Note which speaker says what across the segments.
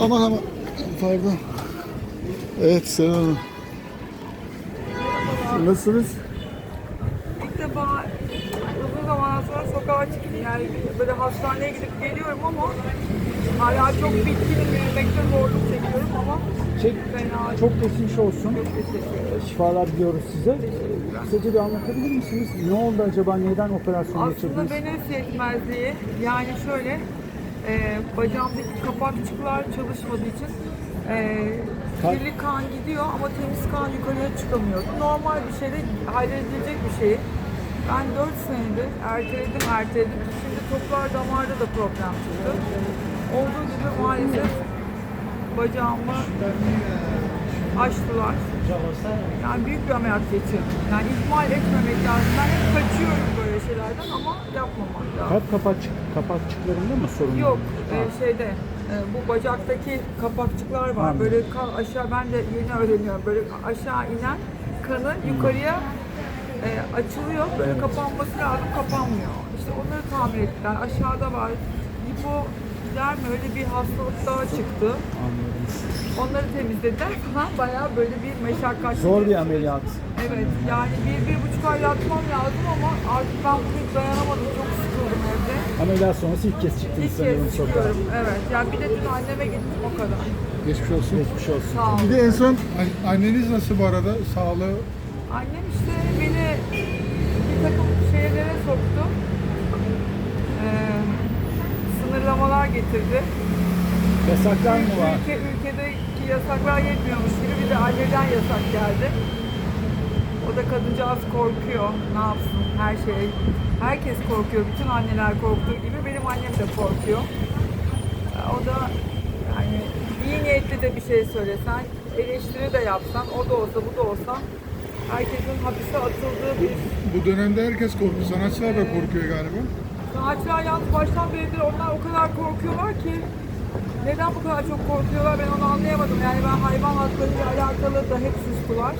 Speaker 1: Aman aman. Pardon. Evet Selam Hanım. Nasılsınız?
Speaker 2: İlk defa uzun zaman sonra sokağa çıktım. Yani böyle hastaneye gidip geliyorum ama hala çok bitkinim, yürümekte zorluk çekiyorum ama
Speaker 3: Şey,
Speaker 2: fena.
Speaker 3: çok geçmiş olsun.
Speaker 2: çok teşekkür ederim.
Speaker 3: Şifalar diliyoruz size. Kısaca bir anlatabilir misiniz? Ne oldu acaba? Neden operasyon
Speaker 2: Aslında
Speaker 3: geçirdiniz?
Speaker 2: venöz yetmezliği yani şöyle e, bacağımdaki kapakçıklar çalışmadığı için e, kirli kan gidiyor ama temiz kan yukarıya çıkamıyor. Normal bir şeyde halledilecek bir şey. Ben 4 senedir erteledim erteledim. Şimdi toplar damarda da problem çıktı. Olduğu gibi maalesef bacağımı açtılar. Yani büyük bir ameliyat geçirdim. Yani ihmal etmemek lazım. Ben hep kaçıyorum böyle şeylerden ama yapmamak lazım.
Speaker 3: Kalp kapakçık, kapakçıklarında mı sorun?
Speaker 2: Yok e, şeyde e, bu bacaktaki kapakçıklar var.
Speaker 3: Anladım.
Speaker 2: Böyle kan aşağı ben de yeni öğreniyorum. Böyle aşağı inen kanı yukarıya e, açılıyor. Böyle kapanması lazım kapanmıyor. İşte onları tamir ettiler. Aşağıda var. Hipodermi öyle bir hastalık daha çıktı.
Speaker 3: Anladım.
Speaker 2: Onları temizlediler falan. Bayağı böyle bir meşakkatli.
Speaker 3: Zor bir ameliyat.
Speaker 2: Evet yani bir, bir buçuk ay yatmam lazım ama artık ben bunu hiç dayanamadım. Çok sıkıldım evde.
Speaker 3: Ameliyat sonrası ilk kez çıktınız
Speaker 2: İlk
Speaker 3: sanırım
Speaker 2: kez
Speaker 3: sokağa.
Speaker 2: çıkıyorum. Evet. Yani bir de dün anneme gittim o kadar.
Speaker 1: Geçmiş olsun.
Speaker 3: Geçmiş olsun.
Speaker 2: Sağ
Speaker 1: Bir
Speaker 2: olun.
Speaker 1: de en son an- anneniz nasıl bu arada? Sağlığı
Speaker 2: Annem işte beni bir takım şeylere soktu. Ee, sınırlamalar getirdi.
Speaker 3: Yasaklar mı var?
Speaker 2: Ülke, ülkedeki yasaklar yetmiyormuş gibi bir de anneden yasak geldi. O da kadıncağız korkuyor. Ne yapsın her şey. Herkes korkuyor. Bütün anneler korktuğu gibi benim annem de korkuyor. Ee, O da yani iyi niyetli de bir şey söylesen, eleştiri de yapsan, o da olsa bu da olsa herkesin hapise atıldığı bir
Speaker 1: bu dönemde herkes korkuyor. Sanatçılar da korkuyor galiba.
Speaker 2: Sanatçılar yalnız baştan beridir onlar o kadar korkuyorlar ki neden bu kadar çok korkuyorlar ben onu anlayamadım. Yani ben hayvan haklarıyla alakalı da hep sustular.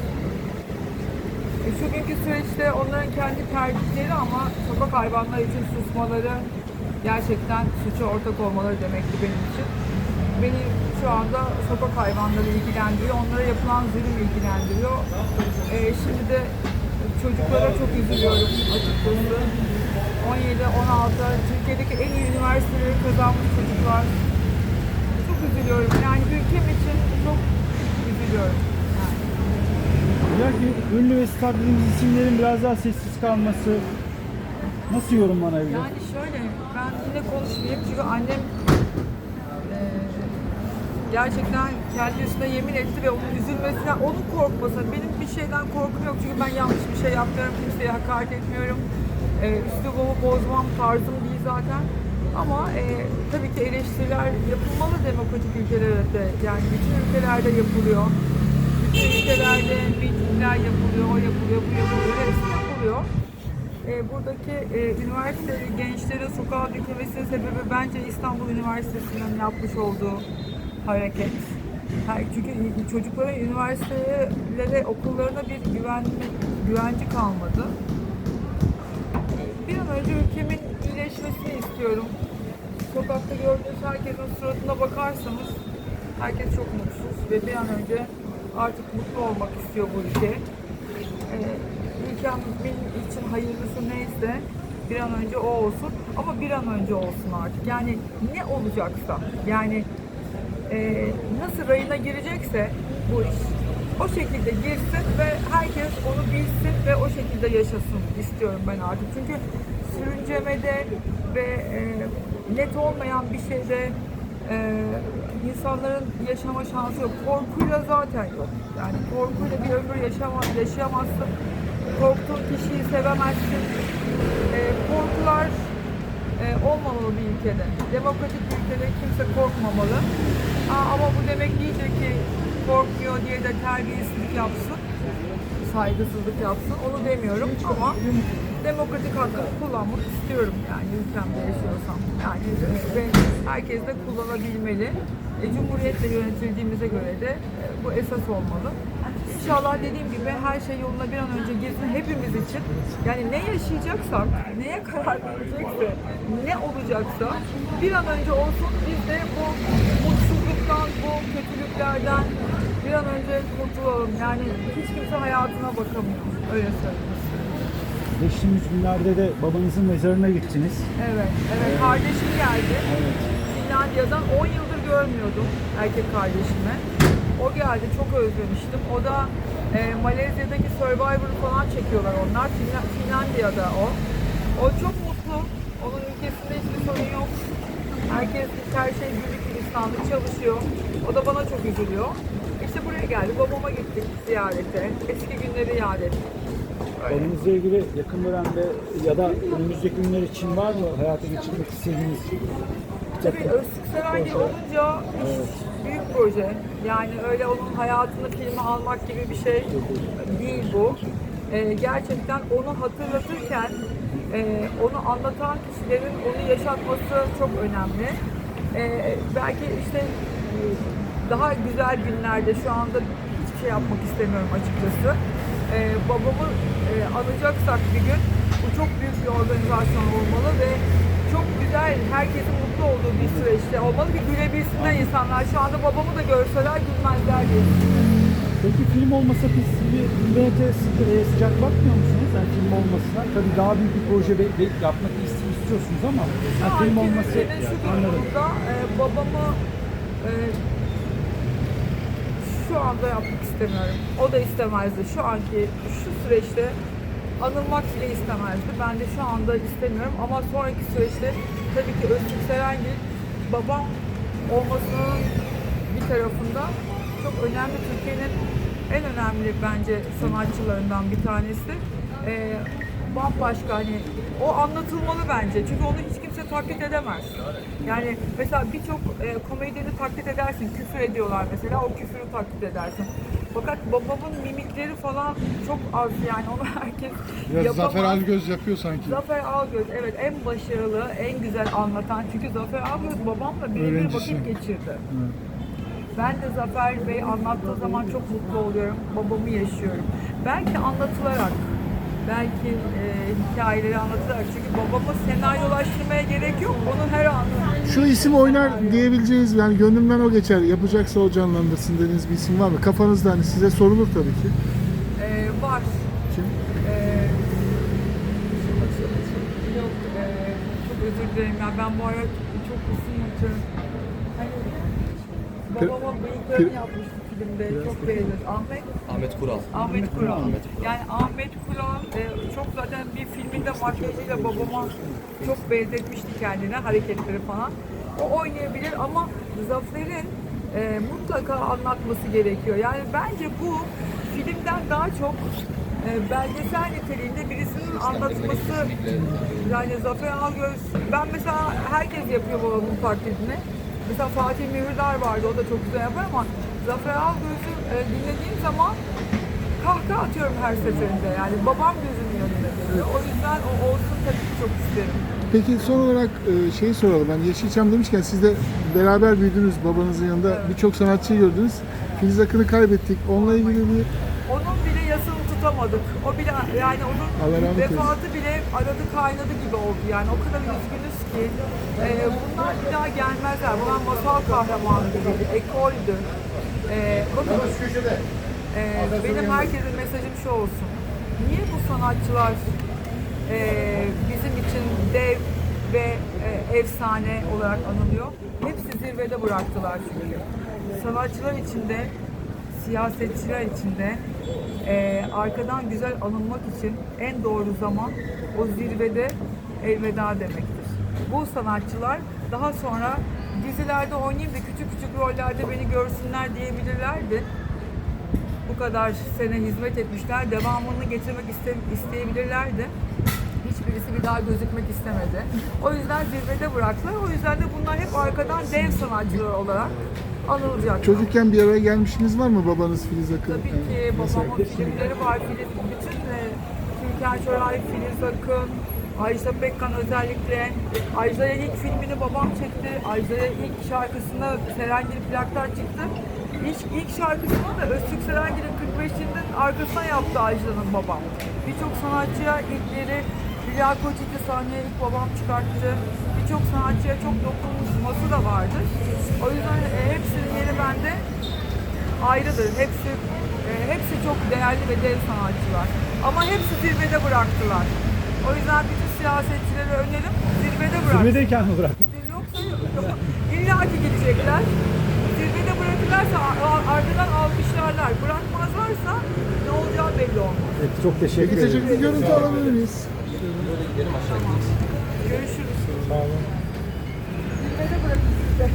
Speaker 2: E, şu günkü süreçte onların kendi tercihleri ama sokak hayvanları için susmaları gerçekten suça ortak olmaları demekti benim için. Beni şu anda sokak hayvanları ilgilendiriyor, onlara yapılan zulüm ilgilendiriyor. E, şimdi de çocuklara çok üzülüyorum açıkçası. 17, 16, Türkiye'deki en iyi üniversiteleri kazanmış çocuklar. Çok üzülüyorum. Yani ülkem için çok üzülüyorum.
Speaker 3: Belki ünlü ve star dediğimiz isimlerin biraz daha sessiz kalması nasıl yorumlanabilir?
Speaker 2: Yani şöyle, ben yine konuşmayayım çünkü annem eee, gerçekten kendi üstüne yemin etti ve onun üzülmesinden, onun korkması. Benim bir şeyden korkum yok çünkü ben yanlış bir şey yapmıyorum, kimseye hakaret etmiyorum. Eee üslubumu bozmam tarzım değil zaten. Ama eee, tabii ki eleştiriler yapılmalı demokratik ülkelerde. Yani bütün ülkelerde yapılıyor. Bütün ülkelerde mitingler yapılıyor, o yapılıyor, bu yapılıyor, hepsi yapılıyor. E, buradaki e, üniversite gençlerin sokağa dökülmesinin sebebi bence İstanbul Üniversitesi'nin yapmış olduğu hareket. Çünkü çocukların üniversitelere, okullarına bir güven, güvence kalmadı. Önce ülkemin iyileşmesini istiyorum. Sokakta gördüğünüz herkesin suratına bakarsanız herkes çok mutsuz ve bir an önce artık mutlu olmak istiyor bu ülke. Ee, ülkem benim için hayırlısı neyse bir an önce o olsun ama bir an önce olsun artık. Yani ne olacaksa yani e, nasıl rayına girecekse bu iş o şekilde girsin ve herkes onu bilsin ve o şekilde yaşasın istiyorum ben artık. Çünkü sürüncemede ve e, net olmayan bir şeyde e, insanların yaşama şansı yok. Korkuyla zaten yok. Yani korkuyla bir ömür yaşama, yaşayamazsın. Korktuğun kişiyi sevemezsin. E, korkular e, olmamalı bir ülkede. Demokratik bir ülkede kimse korkmamalı. Ha, ama bu demek değildir ki korkmuyor diye de terbiyesizlik yapsın, saygısızlık yapsın. Onu demiyorum ama demokratik hakkımı kullanmak istiyorum yani ülkemde yaşıyorsam. Yani e, herkes de kullanabilmeli. E, Cumhuriyetle yönetildiğimize göre de e, bu esas olmalı. İnşallah dediğim gibi her şey yoluna bir an önce girsin hepimiz için. Yani ne yaşayacaksak, neye karar verecekse, ne olacaksa bir an önce olsun biz de bu mutsuzluktan, kötülüklerden bir an önce kurtulalım. Yani hiç kimse hayatına bakamıyor. Öyle söyleyeyim.
Speaker 3: Geçtiğimiz günlerde de babanızın mezarına gittiniz.
Speaker 2: Evet, evet. Kardeşim geldi.
Speaker 3: Evet.
Speaker 2: Finlandiya'dan 10 yıldır görmüyordum erkek kardeşimi. O geldi, çok özlemiştim. O da e, Malezya'daki Survivor'ı falan çekiyorlar onlar. Finla- Finlandiya'da o. O çok mutlu. Onun ülkesinde hiçbir sorun yok. Herkes, her şey güllük gülistanlık çalışıyor. O da bana çok üzülüyor. İşte buraya geldi. Babama gittik ziyarete. Eski günleri yad ettik.
Speaker 3: Babanızla ilgili yakın dönemde ya da önümüzdeki günler için var mı hayata geçirmek istediğiniz
Speaker 2: Tabii Öztürk Serengil olunca iş büyük proje. Yani öyle onun hayatını filme almak gibi bir şey değil bu. Ee, gerçekten onu hatırlatırken e, onu anlatan kişilerin onu yaşatması çok önemli. Ee, belki işte e, daha güzel günlerde şu anda hiçbir şey yapmak istemiyorum açıkçası. Ee, babamı e, anacaksak bir gün bu çok büyük bir organizasyon olmalı ve çok güzel, herkesin mutlu olduğu bir süreçte olmalı. Bir gülebilsinler insanlar. Şu anda babamı da görseler gülmezler diye düşünüyorum.
Speaker 3: Peki film olmasa biz bir millete sı- e, sıcak bakmıyor musunuz? Yani film olmasına. Tabii daha büyük bir proje be- be- yapmak ist- istiyorsunuz ama yani film olması
Speaker 2: ülkenin şu durumunda e, babamı e, şu anda yapmak istemiyorum. O da istemezdi. Şu anki, şu süreçte anılmak bile istemezdi. Ben de şu anda istemiyorum ama sonraki süreçte tabii ki Öztürk Serengil babam olmasının bir tarafında çok önemli Türkiye'nin en önemli bence sanatçılarından bir tanesi. Ee, bambaşka hani o anlatılmalı bence çünkü onu hiç kimse taklit edemez. Yani mesela birçok e, komedyeni taklit edersin, küfür ediyorlar mesela o küfürü taklit edersin. Fakat babamın mimikleri falan çok az yani onu herkes
Speaker 1: Biraz
Speaker 2: yapamaz.
Speaker 1: Zafer Algöz yapıyor sanki.
Speaker 2: Zafer Algöz evet en başarılı, en güzel anlatan. Çünkü Zafer Algöz babamla birebir vakit geçirdi. Ben de Zafer Bey anlattığı zaman çok mutlu oluyorum. Babamı yaşıyorum. Belki anlatılarak, belki e, hikayeleri anlatılarak. Çünkü babamı senaryolaştırmaya gerek yok. Onu her an
Speaker 1: Şu isim oynar diyebileceğiniz yani gönlümden o geçer. Yapacaksa o canlandırsın dediğiniz bir isim var mı? Kafanızda hani size sorulur tabii ki.
Speaker 2: e, var.
Speaker 1: Kim?
Speaker 2: E, yok, e, çok özür dilerim ya. Ben bu ara çok uzun unutuyorum. Hani, babama bıyıklarını
Speaker 1: Pir-
Speaker 2: yapmıştı filmde. Çok beğenir. Ahmet
Speaker 4: Ahmet Kural.
Speaker 2: Ahmet Kural.
Speaker 4: Ahmet Kural.
Speaker 2: Yani Ahmet Kural e, çok zaten bir filminde makyajıyla babama çok benzetmişti kendine hareketleri falan. O oynayabilir ama Zafer'in e, mutlaka anlatması gerekiyor. Yani bence bu filmden daha çok e, belgesel niteliğinde birisinin anlatması yani Zafer Algöz ben mesela herkes yapıyor babamın taklidini. Mesela Fatih Mühürdar vardı o da çok güzel yapar ama Zafer Algöz'ü e, dinlediğim zaman kahkaha atıyorum her seferinde yani babam gözümün önünde geliyor. O yüzden o olsun tabii ki çok isterim.
Speaker 1: Peki son olarak e, şeyi soralım. Ben Yeşilçam demişken siz de beraber büyüdünüz babanızın yanında. Birçok sanatçıyı gördünüz. Filiz Akın'ı kaybettik. Onunla ilgili bir
Speaker 2: Onun yasını tutamadık. O bile yani onun vefatı bile aradı kaynadı gibi oldu yani. O kadar üzgünüz ki. e, bunlar bir daha gelmezler. Bunlar masal kahramanı gibiydi. Ekoldü. E, bakın e, benim herkese mesajım şu olsun. Niye bu sanatçılar e, bizim için dev ve e, efsane olarak anılıyor? Hepsi zirvede bıraktılar çünkü. Sanatçılar içinde siyasetçiler içinde e, arkadan güzel anılmak için en doğru zaman o zirvede elveda demektir. Bu sanatçılar daha sonra dizilerde oynayayım da küçük küçük rollerde beni görsünler diyebilirlerdi. Bu kadar sene hizmet etmişler, devamını getirmek iste, isteyebilirlerdi. Hiçbirisi bir daha gözükmek istemedi. O yüzden zirvede bıraktılar. O yüzden de bunlar hep arkadan dev sanatçılar olarak anılacak.
Speaker 1: çocukken bir araya gelmişsiniz var mı babanız Filiz Akın?
Speaker 2: Tabii ki babamın filmleri var. Filiz, bütün e, Türkan Şoray, Filiz Akın, Ajda Pekkan özellikle. Ajda'ya ilk filmini babam çekti. Ajda'ya ilk şarkısında Serengil plaktan çıktı. İlk, ilk şarkısını da Öztürk Serengil'in 45'inin arkasına yaptı Ajda'nın babam. Birçok sanatçıya ilkleri Hülya Koçit'i sahneye ilk babam çıkarttı. Birçok sanatçıya çok dokunması da vardır. O yüzden e, hepsinin yeri ben gerçekten de ayrıdır. Hepsi e, hepsi çok değerli ve dev sanatçılar. Ama hepsi zirvede bıraktılar. O yüzden bütün siyasetçilere önerim zirvede bıraksın.
Speaker 3: Zirvedeyken mi bırakmak?
Speaker 2: Yoksa yok. İlla ki gidecekler. Zirvede bırakırlarsa a- ardından alkışlarlar. Bırakmazlarsa ne olacağı belli olmaz.
Speaker 3: Evet, çok teşekkür ederim.
Speaker 1: teşekkür bir görüntü alabilir miyiz?
Speaker 2: Görüşürüz.
Speaker 3: Sağ olun. Bilmede bırakın sizi.